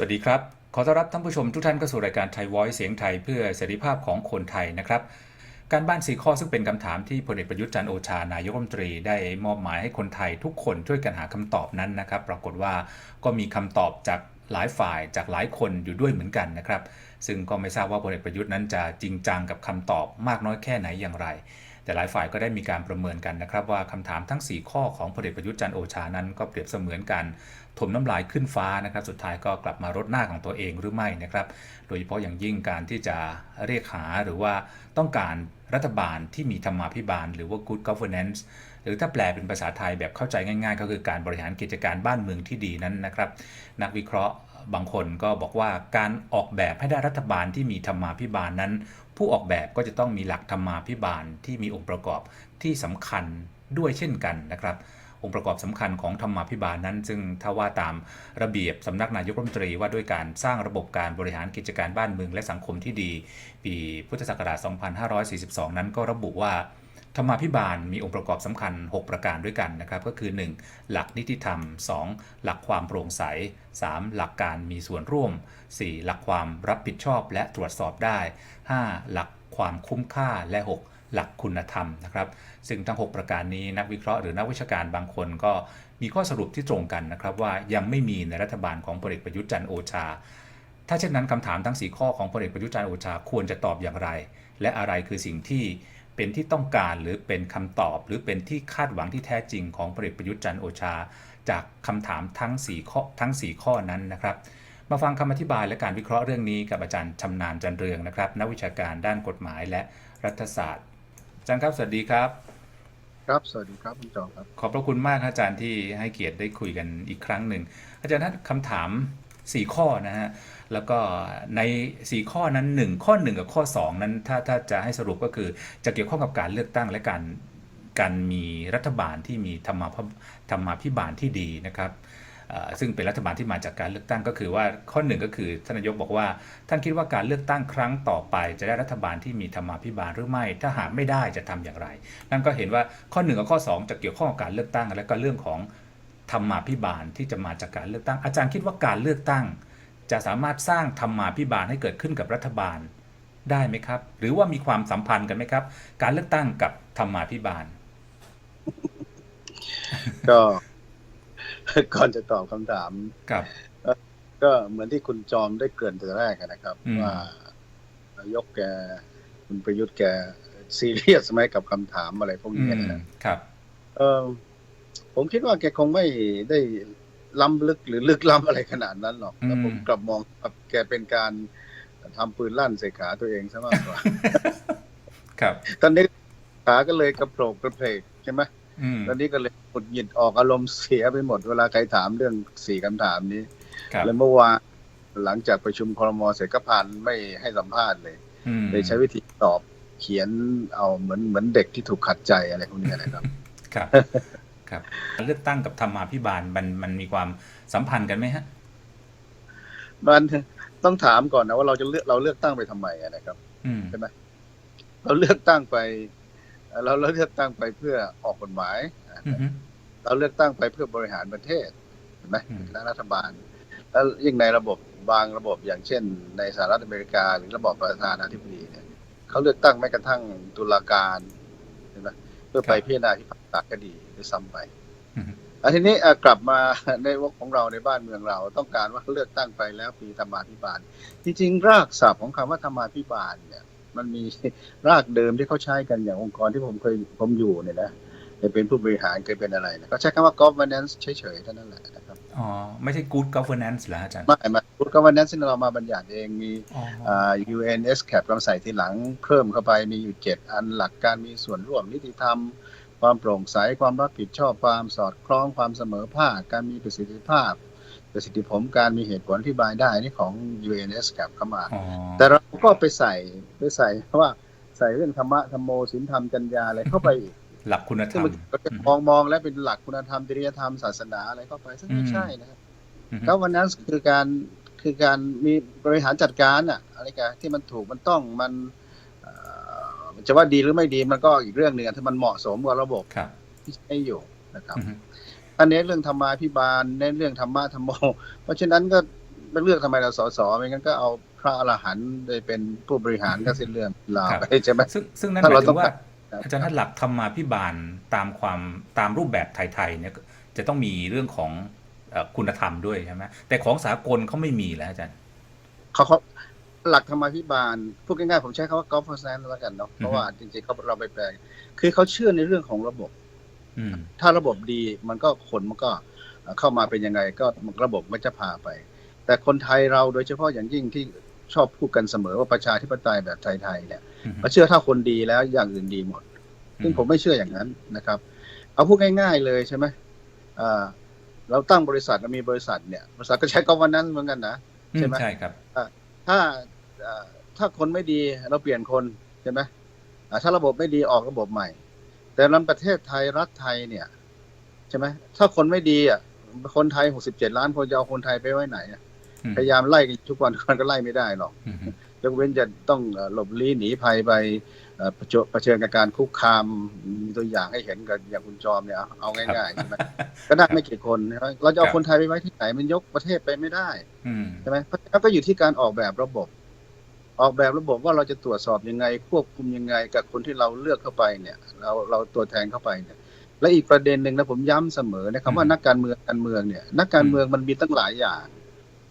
สวัสดีครับ ขอต้อนรับท่านผู้ชมทุกท่านเข้าสู่รายการไทย Voice เสียงไทยเพื่อเสรีภาพของคนไทยนะครับ การบ้านสีข้อซึ่งเป็นคำถามที่พลเอกประยุทธ์จันโอชานายกรัฐมนตรีได้มอบหมายให้คนไทยทุกคนช่วยกันหาคำตอบนั้นนะครับ ปรากฏว่าก็มีคำตอบจากหลายฝ่ายจากหลายคนอยู่ด้วยเหมือนกันนะครับ ซึ่งก็ไม่ทราบว่าพลเอกประยุทธ์นั้นจะจริงจังกับคำตอบมากน้อยแค่ไหนอย่างไร แต่หลายฝ่ายก็ได้มีการประเมินกันนะครับ ว่าคำถามทั้ง 4 ข้อของพลเอกประยุทธ์จันโอชานั้นก็เปรียบเสมือนกันถมน้ำลายขึ้นฟ้านะครับ สุดท้ายก็กลับมารดหน้าของตัวเองหรือไม่นะครับ โดยเฉพาะอย่างยิ่งการที่จะเรียกหาหรือว่าต้องการรัฐบาลที่มีธรรมาภิบาล หรือว่า good governance หรือถ้าแปลเป็นภาษาไทยแบบเข้าใจง่าย ๆ ก็คือการบริหารกิจการบ้านเมืองที่ดีนั้นนะครับ นักวิเคราะห์ บางคนก็บอกว่าการออกแบบให้ได้รัฐบาลที่มีธรรมาภิบาลนั้น ผู้ออกแบบก็จะต้องมีหลักธรรมาภิบาลที่มีองค์ประกอบที่สำคัญด้วยเช่นกันนะครับ องค์ประกอบสำคัญของธรรมาภิบาลนั้น ซึ่งถ้าว่าตามระเบียบสำนักนายกรัฐมนตรีว่าด้วยการสร้างระบบการบริหารกิจการบ้านเมืองและสังคมที่ดี ปีพุทธศักราช 2542 นั้นก็ระบุว่า ธรรมาภิบาลมีองค์ประกอบสำคัญ 6 ประการด้วยกันนะครับ ก็คือ 1. หลักนิติธรรม 2. หลักความโปร่งใส 3. หลักการมีส่วนร่วม 4. หลักความรับผิดชอบและตรวจสอบได้ 5. หลักความคุ้มค่าและ 6 หลักคุณธรรมนะครับ ซึ่งทั้ง 6 ประการนี้นักวิเคราะห์หรือนักวิชาการบางคนก็มีข้อสรุปที่ตรงกันนะครับว่ายังไม่มีในรัฐบาลของพลเอกประยุทธ์จันทร์โอชา ถ้าเช่นนั้นคำถามทั้ง 4 ข้อของพลเอกประยุทธ์จันทร์โอชาควรจะตอบอย่างไร และอะไรคือสิ่งที่ เป็นที่ต้องการหรือเป็นคำตอบ หรือเป็นที่คาดหวังที่แท้จริงของพลเอกประยุทธ์จันทร์โอชา จากคำถามทั้ง4ข้อทั้ง 4 ข้อนั้นนะครับ มาฟังคำอธิบายและการวิเคราะห์เรื่องนี้กับอาจารย์ชำนาญจันเรืองนะครับนักวิชาการด้านกฎหมายและรัฐศาสตร์อาจารย์ครับสวัสดีครับ ครับสวัสดีครับคุณจอมครับขอบพระคุณมากครับอาจารย์ที่ให้เกียรติได้คุยกันอีกครั้งหนึ่งอาจารย์ท่านคำถาม 4 ข้อนะฮะแล้วก็ใน 4 ข้อนั้น 1 ข้อ 1 กับข้อ 2 นั้นถ้าถ้าจะให้สรุปก็คือจะเกี่ยวข้องกับการเลือกตั้งและการการมีรัฐบาลที่มีธรรมาธรรมาภิบาลที่ดีนะครับซึ่งเป็นรัฐบาลที่มาจากการเลือกตั้งก็คือว่าข้อหนึ่งก็คือท่านนายกบอกว่า ท่านคิดว่าการเลือกตั้งครั้งต่อไป จะได้รัฐบาลที่มีธรรมาภิบาลหรือไม่ ถ้าหากไม่ได้จะทำอย่างไร นั่นก็เห็นว่าข้อ1กับข้อ 2 จะเกี่ยวข้องกับการเลือกตั้ง และก็เรื่องของ ธรรมาภิบาลที่จะมาจากการเลือกตั้ง อาจารย์คิดว่าการเลือกตั้ง จะสามารถสร้างธรรมาภิบาลให้เกิดขึ้นกับรัฐบาลได้ไหมครับ หรือว่ามีความสัมพันธ์กันไหมครับ การเลือกตั้งกับธรรมาภิบาล ก็ก่อนจะตอบคำถามกับก็เหมือนที่คุณจอมได้เกริ่นแต่แรกอะนะครับอืมว่านายกแกคุณประยุทธ์แกซีเรียสไหมกับคำถามอะไรพวกอืนี้มนะครับ เออ ผมคิดว่าแกคงไม่ได้ล้ำลึกหรือลึกล้ำอะไรขนาดนั้นหรอกแต่ผมกลับมองว่าแกเป็นการทำปืนลั่นใส่ขาตัวเองซะมากกว่า ครับ ตอนนี้ขาก็เลยกระโปรงกระเพกใช่ไหมอืมตอนนี้ก็เลยหงุดหงิดออกอารมณ์เสียไปหมดเวลาใครถามเรื่องสี่คำถามนี้ครับแล้วเมื่อวานหลังจากประชุมครมเสร็จก็ผ่านไม่ให้สัมภาษณ์เลยอืมเลยใช้วิธีตอบเขียนเอาเหมือนเหมือนเด็กที่ถูกขัดใจอะไรพวกนี้นะครับ ครับ ครับการเลือกตั้งกับธรรมาภิบาลมันมันมีความสัมพันธ์กันไหมฮะมันต้องถามก่อนนะว่าเราจะเลือกเราเลือกตั้งไปทำไมอะนะครับอืมใช่ไหมเราเลือกตั้งไปเราเราเลือกตั้งไปเพื่อออกกฎหมายอืมเราเลือกตั้งไปเพื่อบริหารประเทศเห็นไหมอืมและรัฐบาล แล้วยิ่งในระบบบางระบบอย่างเช่น ในสหรัฐอเมริกา หรือระบอบประธานาธิบดีเนี่ยเขาเลือกตั้งแม้กระทั่งตุลาการเห็นไหมเพื่อไปพิจารณาพิพากษาคดี ด้วยซ้ำไปอืมอันทีนี้อะกลับมาในวกของเราในบ้านเมืองเรา ต้องการว่าเลือกตั้งไปแล้วปีธรรมาภิบาล จริง ๆ รากศัพท์ของคำว่าธรรมาภิบาลเนี่ย มันมีรากเดิมที่เขาใช้กันอย่างองค์กรที่ผมเคยผมอยู่เนี่ยนะเคยเป็นผู้บริหารเคยเป็นอะไรนะก็ใช้คำว่า governance เฉยๆเท่านั้นแหละนะครับอ๋อไม่ใช่ good governance เหรออาจารย์ไม่ไม่ good governance ที่เรามาบัญญัติเองมีอ๋ออ่า UN SCAP เราใส่ทีหลังเพิ่มเข้าไปมีอยู่เจ็ดอันหลักการมีส่วนร่วมนิติธรรม ความโปร่งใส ความรับผิดชอบ ความสอดคล้อง ความเสมอภาค การมีประสิทธิภาพ ประสิทธิผล การมีเหตุผลอธิบายได้นี่ของ UN SCAP เข้ามาอ๋อแต่เราก็ไปใส่ไปใส่ว่าใส่เรื่องธรรมะธรรมโมศีลธรรมจัญญาอะไรเข้าไปอีกหลักคุณธรซึ่งรมมันก็จะมองมองแล้วเป็นหลักคุณธรรมจริยธรรมศาสนาอะไรเข้าไปซึ่งไม่ใช่นะครับอืมก็วันนั้นคือการคือการมีบริหารจัดการอะอะไรกันที่มันถูกมันต้องมันเอ่อ จะว่าดีหรือไม่ดีมันก็อีกเรื่องหนึ่งอะถ้ามันเหมาะสมกับระบบครับที่ใช้อยู่นะครับอืมอันนี้เรื่องธรรมาภิบาลเน้นเรื่องธรรมะธรรมโม เพราะฉะนั้นก็เลือกทำไมเราสสไม่งั้นก็เอาพระอรหันต์ได้เป็นผู้บริหารก็สิ้นเรื่องลาครับไปใช่ไหมซึ่งซึ่งนั่นหถ้าเรามายถึต้องงว่าการอาจารย์ท่านหลักธรรมาภิบาลตามความตามรูปแบบไทยๆเนี่ยจะต้องมีเรื่องของเอ่อคุณธรรมด้วยใช่ไหมแต่ของสากลเขาไม่มีแล้วอาจารย์เขาเขา หลักธรรมาภิบาลพูดง่ายๆผมใช้คำว่า governance แล้วกันเนาะเพราะว่าจริงๆเขาเราไปแปลงคือเขาเชื่อในเรื่องของระบบอืมถ้าระบบดีมันก็คนมันก็เข้ามาเป็นยังไงก็ระบบมันจะพาไป แต่คนไทยเราโดยเฉพาะอย่างยิ่งที่ชอบพูดกันเสมอว่าประชาธิปไตยแบบไทยๆเนี่ยอืมเราเชื่อถ้าคนดีแล้วอย่างอื่นดีหมด ซึ่งผมไม่เชื่ออย่างนั้นนะครับ เอาพูดง่าย ๆ เลยใช่ไหมอ่าเราตั้งบริษัทเรามีบริษัทเนี่ยบริษัทก็ใช้กวันนั้นเหมือนกันนะอืมใช่ไหมใช่ครับ ถ้าอ่าถ้าคนไม่ดีเราเปลี่ยนคนใช่ไหมอ่าถ้าระบบไม่ดีออกระบบใหม่ แต่ในประเทศไทยรัฐไทยเนี่ยใช่ไหมถ้าคนไม่ดีอะคนไทยหกสิบเจ็ดล้านคนจะเอาคนไทยไปไว้ไหนอะอืมพยายามไล่กันทุกวันทุกวันก็ไล่ไม่ได้หรอกอืม ยกเว้นจะต้องเอ่อหลบลี้หนีภัยไปเอ่อเผชิญเผชิญกับการคุกคามมีตัวอย่างให้เห็นกันอย่างคุณจอมเนี่ยเอาเอาง่ายๆใช่ไหมก็ได้ไม่กี่คนใช่ไหมเราจะเอาคนไทยไปไว้ที่ไหนมันยกประเทศไปไม่ได้อืมใช่ไหมเพราะฉะนั้นก็อยู่ที่การออกแบบระบบ ออกแบบระบบว่าเราจะตรวจสอบยังไง ควบคุมยังไง กับคนที่เราเลือกเข้าไปเนี่ย เราเราตัวแทนเข้าไปเนี่ย และอีกประเด็นหนึ่งนะผมย้ำเสมอนะครับว่านักการเมืองการเมืองเนี่ย นักการเมืองมันมีตั้งหลายอย่าง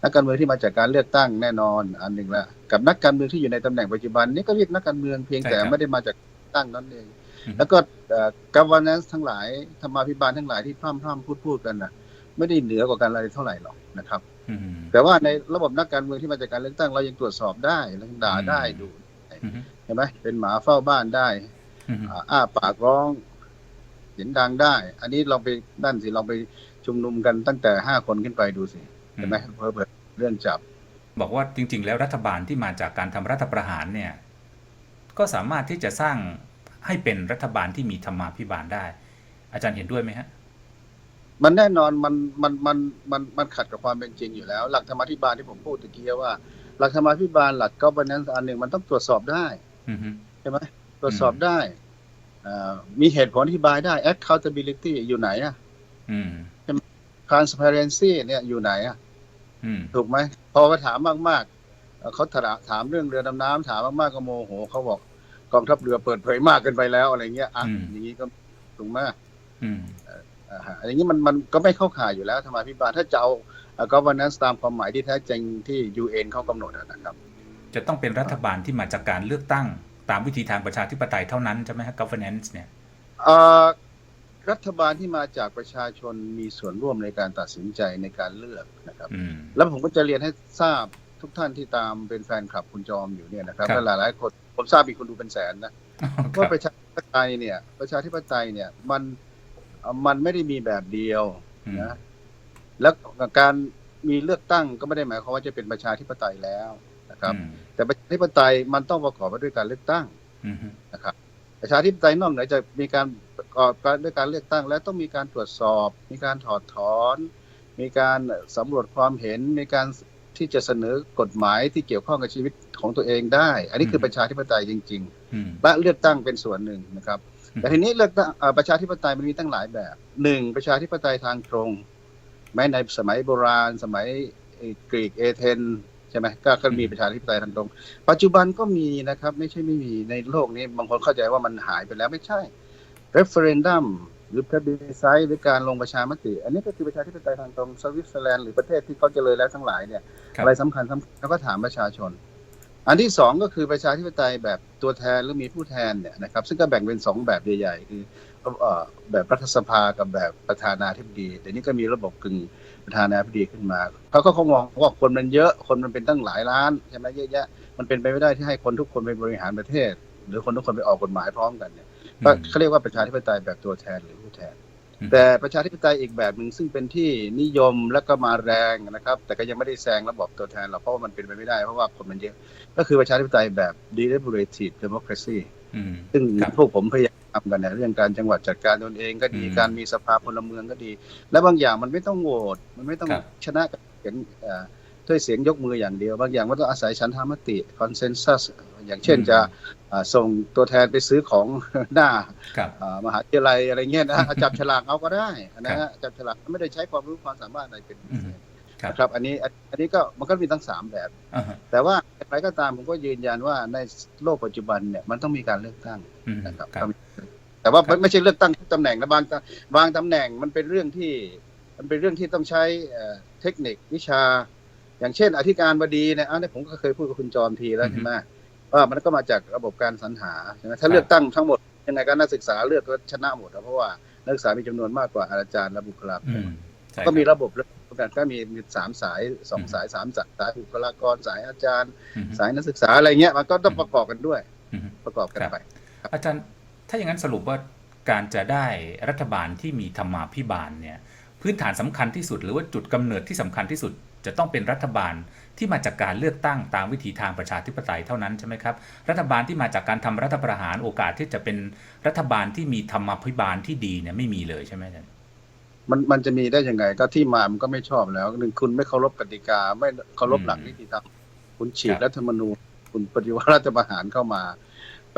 นักการเมืองที่มาจากการเลือกตั้งแน่นอนอันหนึ่งละกับนักการเมืองที่อยู่ในตำแหน่งปัจจุบันนี่ก็เรียกนักการเมืองเพียงแต่ไม่ได้มาจากตั้งนั้นเอง แล้วก็เอ่อ governance ทั้งหลายธรรมาภิบาลทั้งหลายที่พร่ำพร่ำพูดพูดกันนะไม่ได้เหนือกว่ากันอะไรเท่าไหร่หรอกนะครับอืมแต่ว่าในระบบนักการเมืองที่มาจากการเลือกตั้งเรายังตรวจสอบได้เรายังด่าได้ดูอืมเห็นไหมเป็นหมาเฝ้าบ้านได้อืมอ่าอ้าปากร้องเสียงดังได้ อันนี้ลองไปนั่นสิลองไปชุมนุมกันตั้งแต่ห้าคนขึ้นไปดูสิ เห็นไหมเพิ่มเรื่องจับ บอกว่าจริง ๆ แล้วรัฐบาลที่มาจากการทำรัฐประหารเนี่ย ก็สามารถที่จะสร้างให้เป็นรัฐบาลที่มีธรรมาภิบาลได้ อาจารย์เห็นด้วยไหมฮะมันแน่นอนมันมันมันมันมันขัดกับความเป็นจริงอยู่แล้ว หลักธรรมาภิบาลที่ผมพูดตะกี้ว่า หลักธรรมาภิบาลหลัก governance อันหนึ่งมันต้องตรวจสอบได้อืมใช่ไหมตรวจสอบได้อ่ามีเหตุผลอธิบายได้ accountability อยู่ไหนอะอืม transparency เนี่ยอยู่ไหนอะอืม ถูกไหมพอไปถามมากๆเอ่อเขาถามถามเรื่องเรือดำน้ำถามมากๆก็โมโหเขาบอกกองทัพเรือเปิดเผยมากเกินไปแล้วอะไรเงี้ยอะอย่างนี้ก็ถูกไหมอืมอ่าฮะอย่างนี้มันมันก็ไม่เข้าข่ายอยู่แล้วธรรมาภิบาลถ้าจะเอาเอ่อ governance ตามความหมายที่แท้จริงที่ UN เขากำหนดอะนะครับ จะต้องเป็นรัฐบาลที่มาจากการเลือกตั้งตามวิธีทางประชาธิปไตยเท่านั้นใช่ไหมฮะ governance เนี่ยเอ่อ รัฐบาลที่มาจากประชาชนมีส่วนร่วมในการตัดสินใจในการเลือกนะครับอืมแล้วผมก็จะเรียนให้ทราบทุกท่านที่ตามเป็นแฟนคลับคุณจอมอยู่เนี่ยนะครับครับและหลายๆคนผมทราบมีคนดูเป็นแสนนะครัว่าบประชาธิปไตยเนี่ย ประชาธิปไตยเนี่ยมันเอ่อมันไม่ได้มีแบบเดียวอืมนะแล้วการมีเลือกตั้งก็ไม่ได้หมายความว่าจะเป็นประชาธิปไตยแล้วนะครับอืมแต่ประชาธิปไตยมันต้องประกอบไปด้วยการเลือกตั้งอืมนะครับ ประชาธิปไตยนอกเหนือจากมีการประกอบด้วยการเลือกตั้ง แล้วต้องมีการตรวจสอบ มีการถอดถอน มีการสำรวจความเห็นมีการที่จะเสนอกฎหมายที่เกี่ยวข้องกับชีวิตของตัวเองได้ อันนี้คือประชาธิปไตยจริงอืมๆและเลือกตั้งเป็นส่วนหนึ่งนะครับอืมแต่ทีนี้เลือกตั้งเอ่อประชาธิปไตยมันมีตั้งหลายแบบหนึ่งประชาธิปไตยทางตรงแม้ในสมัยโบราณ สมัยกรีกเอเธน ใช่ไหมก็ก็มีประชาธิปไตยทางตรง ปัจจุบันก็มีนะครับ ไม่ใช่ไม่มีในโลกนี้ บางคนเข้าใจว่ามันหายไปแล้วไม่ใช่ referendum หรือ plebiscite หรือการลงประชามติ อันนี้ก็คือประชาธิปไตยทางตรงสวิตเซอร์แลนด์หรือประเทศที่เขาเจริญแล้วทั้งหลายเนี่ยครับอะไรสำคัญสำคัญแล้วก็ถามประชาชน อันที่สองก็คือประชาธิปไตยแบบตัวแทนหรือมีผู้แทนเนี่ยนะครับซึ่งก็แบ่งเป็นสองแบบใหญ่ๆคือเอ่อแบบรัฐสภากับแบบประธานาธิบดีเดี๋ยวนี้ก็มีระบบกึ่ง ประธานาธิบดีขึ้นมาเขาก็คงมองว่าคนมันเยอะคนมันเป็นตั้งหลายล้านใช่ไหมเยอะแยะมันเป็นไปไม่ได้ที่ให้คนทุกคนไปบริหารประเทศ หรือคนทุกคนไปออกกฎหมายพร้อมกันเนี่ยก็เขาเรียกว่าประชาธิปไตยแบบตัวแทนหรือผู้แทนอืมแต่ประชาธิปไตยอีกแบบหนึ่งซึ่งเป็นที่นิยมและก็มาแรงนะครับ แต่ก็ยังไม่ได้แซงระบบตัวแทนหรอกเพราะว่ามันเป็นไปไม่ได้เพราะว่าคนมันเยอะ ก็คือประชาธิปไตยแบบ deliberative democracy อืมซึ่งครับพวกผมพยายาม ทำกันในเรื่องการจังหวัดจัดการตนเองก็ดีอืมการมีสภาพลเมืองก็ดี และบางอย่างมันไม่ต้องโหวตมันไม่ต้องครับชนะกับเสียงเอ่อด้วยเสียงยกมืออย่างเดียว บางอย่างมันต้องอาศัยฉันทามติ consensus อย่างเช่นจะอ่าส่งตัวแทนไปซื้อของหน้าครับอ่ามหาวิทยาลัยอะไรเงี้ยนะจับฉลากเอาก็ได้นะฮะจับฉลากไม่ได้ใช้ความรู้ความสามารถอะไรเป็นพิเศษครับนะครับอันนี้อันนี้ก็มันก็มีทั้งสามแบบอ่าฮะแต่ว่าอย่างไรก็ตามผมก็ยืนยันว่าในโลกปัจจุบันเนี่ยมันต้องมีการเลือกตั้งอืมนะครับครับ แต่ว่าครับไม่ใช่เลือกตั้งทุกตำแหน่งนะบางตำบางตำแหน่งมันเป็นเรื่องที่ มันเป็นเรื่องที่ต้องใช้เอ่อเทคนิควิชา อย่างเช่น อธิการบดีเนี่ยอันนี้ผมก็เคยพูดกับคุณจอมทีแล้วใช่ไหมว่ามันก็มาจากระบบการสรรหาใช่ไหมถ้าเลือกตั้งทั้งหมดยังไงก็นักศึกษาเลือกก็ชนะหมดอะเพราะว่านักศึกษามีจำนวนมากกว่าอาจารย์และบุคลากอืรมใช่ก็มีครับระบบแล้วกันก็มีมีสามสายสองสายสามสายสายบุคลากรสายอาจารย์อืมสายนักศึกษาอะไรเงี้ยมันก็ต้องประกอบกันด้วยอืมประกอบกันครับไป อาจารย์ ถ้าอย่างนั้นสรุปว่าการจะได้รัฐบาลที่มีธรรมาภิบาลเนี่ยพื้นฐานสำคัญที่สุด หรือว่าจุดกำเนิดที่สำคัญที่สุด จะต้องเป็นรัฐบาลที่มาจากการเลือกตั้งตามวิถีทางประชาธิปไตยเท่านั้นใช่ไหมครับรัฐบาลที่มาจากการทำรัฐประหารโอกาสที่จะเป็นรัฐบาลที่มีธรรมาภิบาลที่ดีเนี่ยไม่มีเลยใช่ไหมอาจารย์มันมันจะมีได้ยังไงก็ที่มามันก็ไม่ชอบแล้วหนึ่งคุณไม่เคารพกติกา ไม่เคารพหลักนิติธรรมคุณฉีกรัฐธรรมนูญคุณปฏิวัติรัฐประหารเข้ามา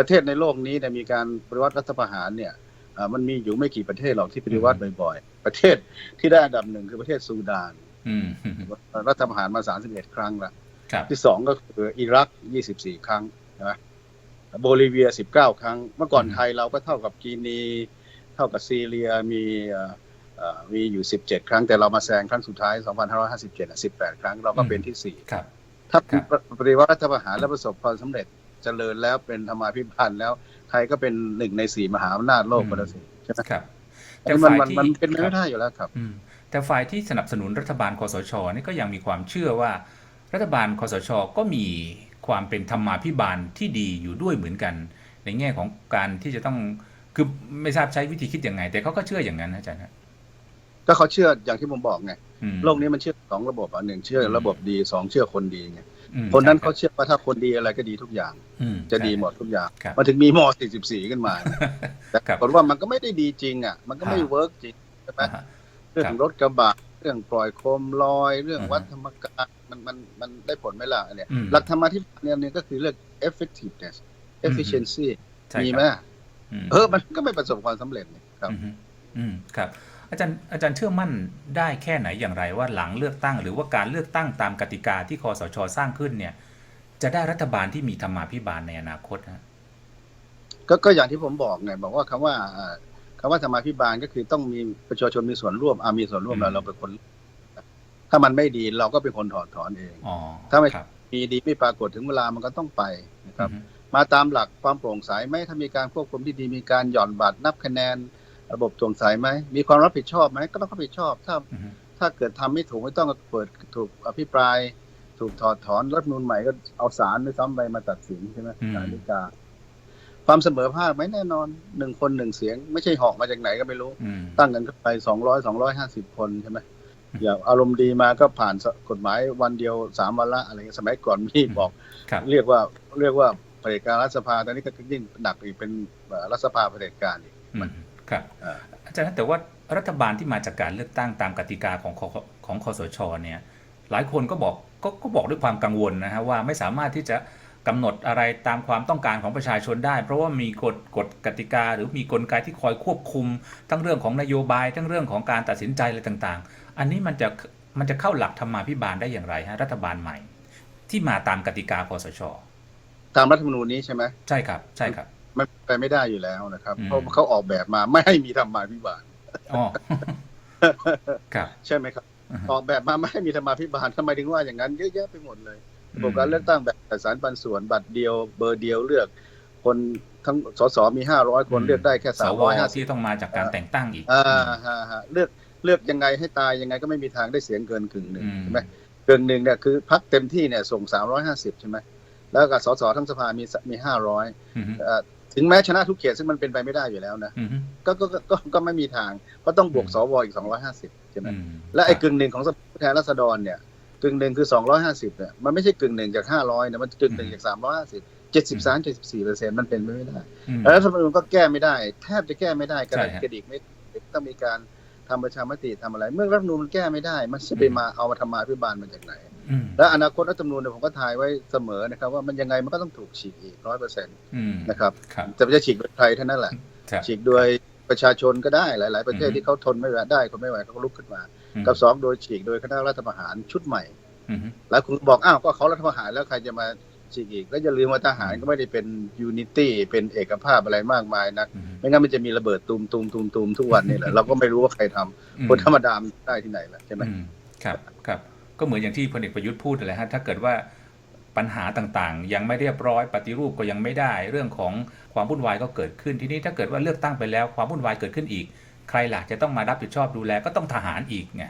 ประเทศในโลกนี้เนี่ยมีการปฏิวัติรัฐประหารเนี่ยอ่ามันมีอยู่ไม่กี่ประเทศหรอกที่ปฏิวัติบ่อยๆ ประเทศที่ได้อันดับหนึ่งคือประเทศซูดานอืมรัฐประหารมา31ครั้งละครับที่สองก็คืออิรัก24ครั้งใช่ไหมโบลิเวีย19ครั้ง เมื่อก่อนอืมไทยเราก็เท่ากับกีนีเท่ากับซีเรียมีเอ่อเอ่อมีอยู่17ครั้ง แต่เรามาแซงครั้งสุดท้าย2557อะ18ครั้งเราก็เป็นที่ครับ4ถ้าครับปฏิวัติรัฐประหารและประสบความสำเร็จ เจริญแล้วเป็นธรรมาภิบาลแล้วไทยก็เป็นหนึ่งในสี่มหาอำนาจโลกไปแล้วสิใช่ไหมครับแต่มันฝ่ายมันที่มันเป็นไปครัไม่บได้อยู่แล้วครับอืมแต่ฝ่ายที่สนับสนุนรัฐบาลคอสชนี่ก็ยังมีความเชื่อว่า รัฐบาลคอสชก็มีความเป็นธรรมาภิบาลที่ดีอยู่ด้วยเหมือนกัน ในแง่ของการที่จะต้องคือไม่ทราบใช้วิธีคิดยังไง แต่เขาก็เชื่ออย่างนั้นนะอาจารย์ฮะก็เขาเชื่ออย่างที่ผมบอกไงอืมโลกนี้มันเชื่อสองระบบอะหนึ่งเชื่อระบบดีสองเชื่อคนดีไงอืม คนนั้นใช่เขารับเชื่อว่าถ้าคนดีอะไรก็ดีทุกอย่างอืมจะดีใช่หมดทุกอย่างครับมันถึงมีม .44 ขึ้นมา แต่ครับผลว่ามันก็ไม่ได้ดีจริงอะ มันก็ไม่ฮะเวิร์กจริงใช่ไหมอ่าฮะเรื่องครับรถกระบะเรื่องปล่อยโคมลอย เรื่องอือฮะวัดธรรมกายมันมันมันได้ผลไหมล่ะอันเนี่ยอืมหลักธรรมะที่เนี่ยเนี่ยก็คือเรื่อง effectiveness efficiency ใช่มีครับไหมอืมเออมันก็ไม่ประสบความสำเร็จนี่ครับ อืมฮึอืมครับ อาจารย์อาจารย์เชื่อมั่นได้แค่ไหนอย่างไรว่าหลังเลือกตั้ง หรือว่าการเลือกตั้งตามกติกาที่คอสชสร้างขึ้นเนี่ย จะได้รัฐบาลที่มีธรรมาภิบาลในอนาคตฮะก็ก็อย่างที่ผมบอกไงบอกว่าคำว่าอ่าคำว่าธรรมาภิบาลก็คือต้องมีประชาชนมีส่วนร่วมอามีส่วนร่วมแล้วเราเป็นคน ถ้ามันไม่ดีเราก็เป็นคนถอดถอนเองอ๋อถ้าไม่ครับมีดีไม่ปรากฏถึงเวลามันก็ต้องไปนะครับอืมฮึมาตามหลักความโปร่งใสไหมถ้ามีการควบคุมที่ดีมีการหย่อนบัตรนับคะแนน ระบบโปร่งใสไหมมีความรับผิดชอบไหมก็ต้องรับผิดชอบถ้าอืมฮึถ้าเกิดทำไม่ถูกไม่ต้องเปิดถูกอภิปราย ถูกถอดถอนรัฐธรรมนูลใหม่ก็เอาศาลด้วยซ้ำไปมาตัดสินใช่ไหมศาลฎีกา ความเสมอภาคไหมแน่นอนหนึ่งคนหนึ่งเสียง ไม่ใช่หอกมาจากไหนก็ไม่รู้อืมตั้งกันเข้าไปสองร้อยสองร้อยห้าสิบคนใช่ไหมอืมอย่างอารมณ์ดีมาก็ผ่านกฎหมายวันเดียวสามวันละอะไรเงี้ยสมัยก่อนมีบอกครับเรียกว่าเรียกว่าเผด็จการรัฐสภาตอนนี้ก็ยิ่งหนักอีกเป็นเอ่อรัฐสภาเผด็จการอีกอืม ครับอ่าอาจารย์แต่ว่ารัฐบาลที่มาจากการเลือกตั้งตามกติกาของคของคอสชเนี่ยหลายคนก็บอกก็ก็บอกด้วยความกังวลนะฮะว่าไม่สามารถที่จะกำหนดอะไรตามความต้องการของประชาชนได้ เพราะว่ามีกฎกฎกติกา หรือมีกลไกที่คอยควบคุม ทั้งเรื่องของนโยบาย ทั้งเรื่องของการตัดสินใจอะไรต่างๆ อันนี้มันจะมันจะเข้าหลักธรรมาภิบาลได้อย่างไรฮะรัฐบาลใหม่ ที่มาตามกติกาคอสช ตามรัฐธรรมนูญนี้ใช่ไหมใช่ครับ ใช่ครับ มันไปไม่ได้อยู่แล้วนะครับอืมเพราะเขาออกแบบมาไม่ให้มีธรรมาภิบาลอ๋อครับใช่ไหมครับอือฮึออกแบบมาไม่ให้มีธรรมาภิบาลทำไมถึงว่าอย่างนั้นเยอะแยะไปหมดเลยอืมระบบการเลือกตั้งแบบจัดสรรปันส่วนบัตรเดียว เบอร์เดียวเลือก คนทั้งสสมีห้าร้อยคนอืมเลือกได้แค่สสามวร้อยห้าสิบที่ต้องมาจากการแต่งตั้งอีกอ่าฮะฮะเลือกเลือกยังไงให้ตายยังไงก็ไม่มีทางได้เสียงเกินกึ่งหนึ่งอืมใช่ไหมกึ่งหนึ่งเนี่ยคือพักเต็มที่เนี่ยส่งสามร้อยห้าสิบใช่ไหมแล้วก็สสทั้งสภามีมีห้าร้อยอือฮึ ถึงแม้ชนะทุกเขตซึ่งมันเป็นไปไม่ได้อยู่แล้วนะอือฮึก็ก็ก็ก็ก็ไม่มีทางก็ต้องบวกอืมสวอีกสองร้อยห้าสิบใช่ไหมอืมและไอ้ครับกึ่งหนึ่งของสภาผู้แทนราษฎรเนี่ยกึ่งหนึ่งคือสองร้อยห้าสิบเนี่ยมันไม่ใช่กึ่งหนึ่งจากห้าร้อยนะมันกึ่งหนึ่งจากสามร้อยห้าสิบเจ็ดสิบสามเจ็ดสิบสี่เปอร์เซ็นต์มันเป็นไปไม่ได้อืมแล้วรัฐธรรมนูญก็แก้ไม่ได้ แทบจะแก้ไม่ได้กระใช่ดิกฮะกระดิกไม่ต้องมีการทำประชามติทำอะไร เมื่อรัฐธรรมนูญมันแก้ไม่ได้ มันจะไปอืมมาเอามาทำมาพิบาลมาจากไหนอืม และอนาคตรัฐธรรมนูญเนี่ยผมก็ทายไว้เสมอนะครับ ว่ามันยังไงมันก็ต้องถูกฉีกอีกร้อยเปอร์เซ็นต์อืมนะครับครับแต่จะฉีกโดยใครเท่านั้นแหละครับฉีกโดยประชาชนก็ได้หลาย ๆ ประเทศอือฮึที่เขาทนไม่ไหวได้คนไม่ไหวเขาก็ลุกขึ้นมาอืมกับสองโดยฉีกโดยคณะรัฐประหารชุดใหม่อืมแล้วคุณบอกอ้าวก็เขารัฐประหารแล้วใครจะมาฉีกอีกแล้วอย่าลืมว่าทหารก็ไม่ได้เป็นยูนิตี้เป็นเอกภาพอะไรมากมายนะอืมไม่งั้นมันจะมีระเบิดตูมตูมตูมตูมทุกวันนี่แหละเราก็ไม่รู้ว่าใครทำคนธรรมดามันได้ที่ไหนล่ะใช่ไหมอืมครับครับ ก็เหมือนอย่างที่พลเอกประยุทธ์พูดนั่นแหละฮะถ้าเกิดว่าปัญหาต่างๆ ยังไม่เรียบร้อยปฏิรูปก็ยังไม่ได้ เรื่องของความวุ่นวายก็เกิดขึ้นทีนี้ถ้าเกิดว่าเลือกตั้งไปแล้วความวุ่นวายเกิดขึ้นอีก ใครล่ะจะต้องมารับผิดชอบดูแลก็ต้องทหารอีกไง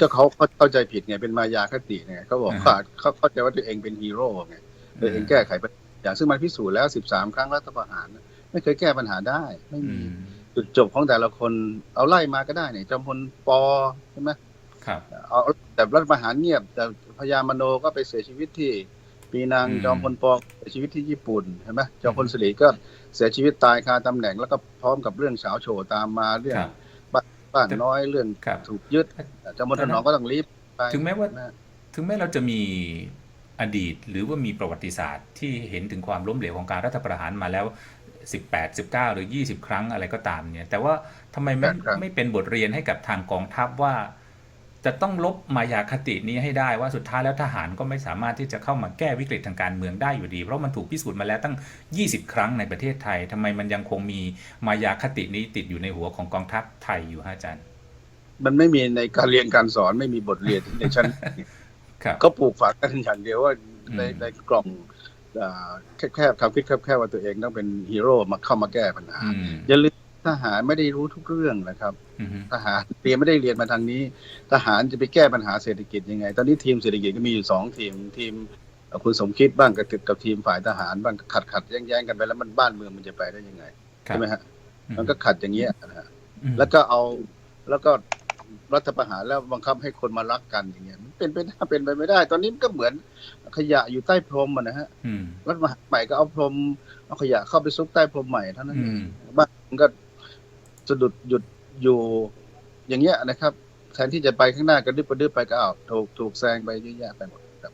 ก็เขาเขาเข้าใจผิดไงเป็นมายาคติไงเขาบอกอ่าฮะว่าเขาเข้าใจว่าตัวเองเป็นฮีโร่ไงตัวเองแก้ไขปัญหาอย่างซึ่งมันพิสูจน์แล้ว 13 ครั้งรัฐประหารนะไม่เคยแก้ปัญหาได้ ไม่อืมีมจุดจบของแต่ละคนเอาไล่มาก็ได้เนี่ยจอมพลปอใช่ไหม ครับเอาแต่รัฐประหารเงียบ แต่พญามโนก็ไปเสียชีวิตที่ปีนังอืมจอมพลปอเสียชีวิตที่ญี่ปุ่นใช่ไหมจอมพลสฤษดิ์ก็เสียชีวิตตายคาตำแหน่ง แล้วก็พร้อมกับเรื่องเฉาโฉตามมาเรื่องครับบ้านน้อยเรื่องครับถูกยึดจอมพลถนอมก็ต้องรีบไปถึงแม้ว่านะถึงแม้เราจะมีอดีตหรือว่ามีประวัติศาสตร์ที่เห็นถึงความล้มเหลวของการรัฐประหารมาแล้ว 18 19 หรือ 20 ครั้งอะไรก็ตามเนี่ย แต่ว่าทำไมไม่ครับไม่เป็นบทเรียนให้กับทางกองทัพว่า จะต้องลบมายาคตินี้ให้ได้ว่าสุดท้ายแล้วทหารก็ไม่สามารถที่จะเข้ามาแก้วิกฤตทางการเมืองได้อยู่ดี เพราะมันถูกพิสูจน์มาแล้วตั้ง 20 ครั้งในประเทศไทยทำไมมันยังคงมีมายาคตินี้ติดอยู่ในหัวของกองทัพไทยอยู่ฮะอาจารย์ มันไม่มีในการเรียนการสอนไม่มีบทเรียนในชั้นครับก็ปลูกฝังกันอย่างเดียวว่าในอืมในกล่องอ่าแคบๆความคิดแคบๆว่าตัวเองต้องเป็นฮีโร่มาเข้ามาแก้ปัญหาอืมอย่าลืมทหารไม่ได้รู้ทุกเรื่องนะครับอืม ทหารเรียนไม่ได้เรียนมาทางนี้ ทหารจะไปแก้ปัญหาเศรษฐกิจยังไง ตอนนี้ทีมเศรษฐกิจก็มีอยู่สองทีมทีมเอ่อคุณสมคิดบ้างกับกับทีมฝ่ายทหารบ้างขัดขัดแย้งแย้งกันไปแล้วมันบ้านเมืองมันจะไปได้ยังไงครับใช่ไหมฮะมันก็ขัดอย่างเงี้ยนะฮะอืมแล้วก็เอาแล้วก็รัฐประหารแล้วบังคับให้คนมารักกันอย่างเงี้ยมันเป็นไปได้เป็นไปไม่ได้ ตอนนี้มันก็เหมือนขยะอยู่ใต้พรมอะนะฮะอืมรัฐประหารใหม่ก็เอาพรมเอาขยะเข้าไปซุกใต้พรมใหม่เท่านั้นอืเองมบ้านมันก็สะดุดหยุด อยู่อย่างเงี้ยนะครับแทนที่จะไปข้างหน้ากระดึบกระดึบไปก็อ้าวถูกถูกแซงไปเยอะแยะไปหมดครับ